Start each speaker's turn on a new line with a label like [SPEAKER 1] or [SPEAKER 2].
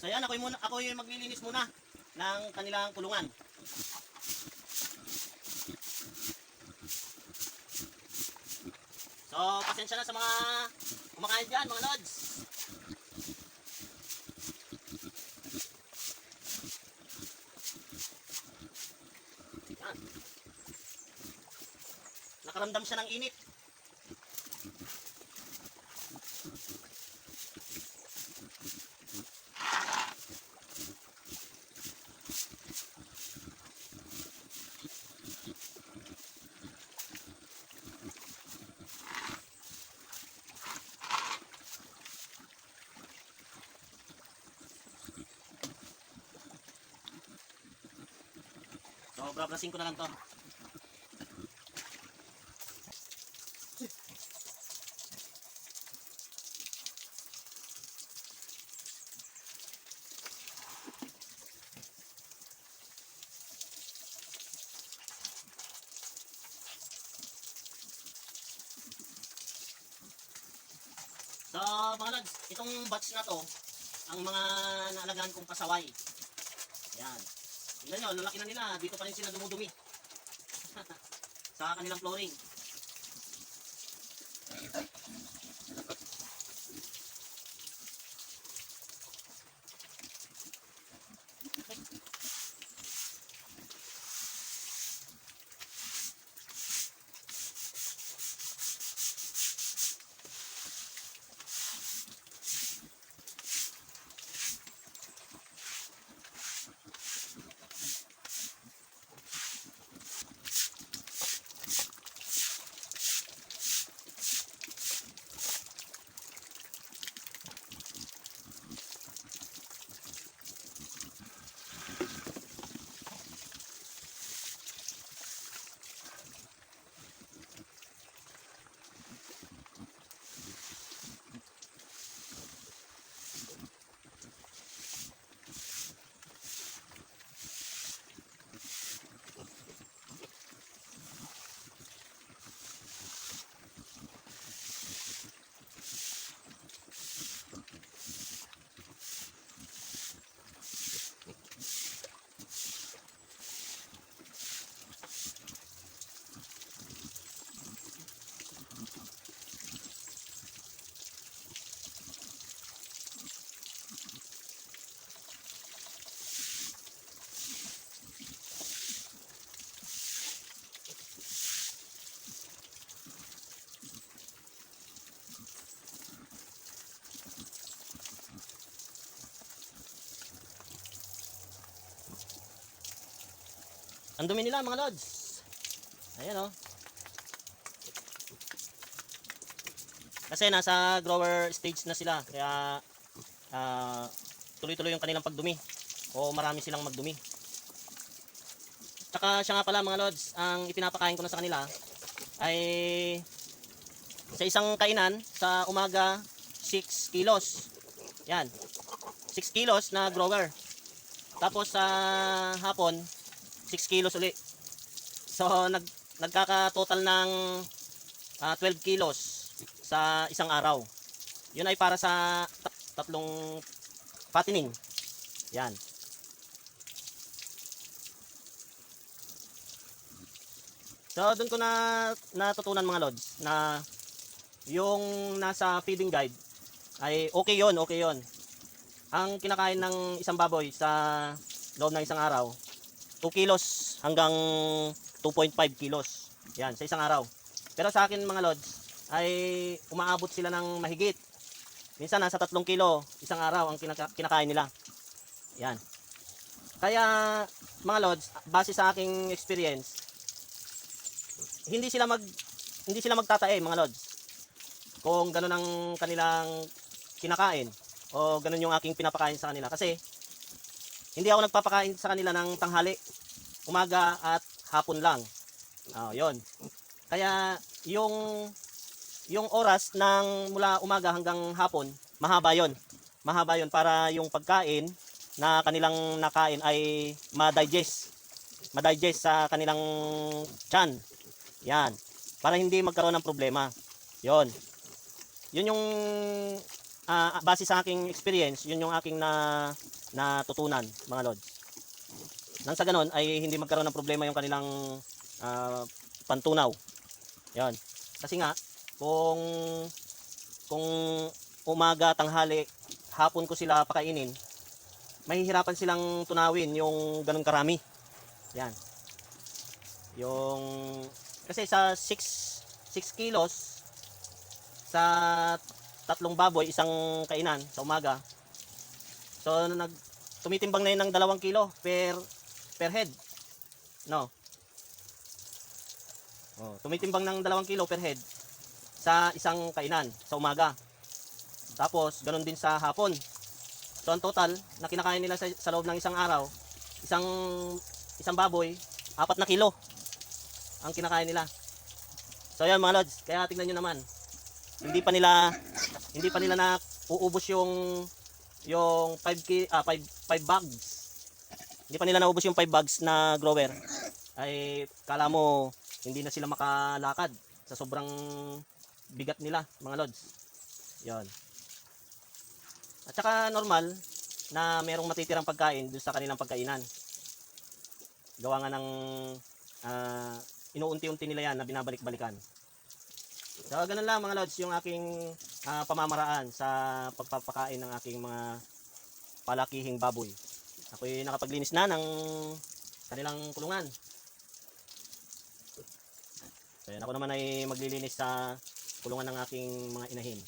[SPEAKER 1] So yan, ako yung, muna, ako yung maglilinis muna ng kanilang kulungan. So, pasensya na sa mga kumakain dyan, mga lods. Nakaramdam siya ng init. So, brabrasin ko na lang to. So, mga lads, itong batch na to, ang mga naalagaan kong pasaway. Yan. Nyo, lalaki na nila. Dito pa rin sila dumudumi. sa kanilang flooring. Ang dumi nila mga lods. Ayan oh. Kasi nasa grower stage na sila. Kaya ah, tuloy-tuloy yung kanilang pagdumi. O marami silang magdumi. Tsaka siya nga pala mga lods, ang ipinapakain ko na sa kanila ay sa isang kainan sa umaga 6 kilos. Yan. 6 kilos na grower. Tapos sa hapon 6 kilos uli. So nag nagkaka-total ng ah, 12 kilos sa isang araw. Yun ay para sa tat- tatlong fattening. Yan. So doon ko na natutunan mga lods na yung nasa feeding guide ay okay yon, okay yon. Ang kinakain ng isang baboy sa loob ng isang araw 2 kilos hanggang 2.5 kilos. Yan, sa isang araw. Pero sa akin mga lods, ay umaabot sila ng mahigit. Minsan nasa 3 kilo isang araw ang kinaka- kinakain nila. Yan. Kaya mga lods, base sa aking experience, hindi sila mag hindi sila magtatae mga lods. Kung ganun ang kanilang kinakain o ganun yung aking pinapakain sa kanila kasi hindi ako nagpapakain sa kanila ng tanghali, umaga at hapon lang. Oh, 'yon. Kaya yung yung oras ng mula umaga hanggang hapon, mahaba 'yon. Mahaba 'yon para yung pagkain na kanilang nakain ay ma-digest. Ma-digest sa kanilang tiyan. Yan. Para hindi magkaroon ng problema. 'Yon. 'Yun yung ah, base sa aking experience, yun yung aking na natutunan, mga lods. Nang sa ganon ay hindi magkaroon ng problema yung kanilang ah, pantunaw. Yan. Kasi nga kung kung umaga, tanghali, hapon ko sila pakainin, mahihirapan silang tunawin yung ganun karami. Yan. Yung kasi sa 6 6 kilos sa tatlong baboy, isang kainan sa umaga. So nag tumitimbang na yun ng dalawang kilo per per head. No. Oh, tumitimbang ng dalawang kilo per head sa isang kainan sa umaga. Tapos ganun din sa hapon. So ang total na kinakain nila sa, sa loob ng isang araw, isang isang baboy, apat na kilo ang kinakain nila. So ayan mga lods, kaya tingnan nyo naman. Hindi pa nila hindi pa nila na uubos yung yung 5 ki, ah, 5, 5 bags. Hindi pa nila naubos yung 5 bags na grower. Ay kala mo hindi na sila makalakad sa sobrang bigat nila mga lods. 'Yon. At saka normal na merong matitirang pagkain doon sa kanilang pagkainan. Gawa nga ng ah, inuunti-unti nila yan na binabalik-balikan. So, ganun lang mga lods yung aking ah, pamamaraan sa pagpapakain ng aking mga palakihing baboy. Ako'y nakapaglinis na ng kanilang kulungan. So, yan, ako naman ay maglilinis sa kulungan ng aking mga inahin.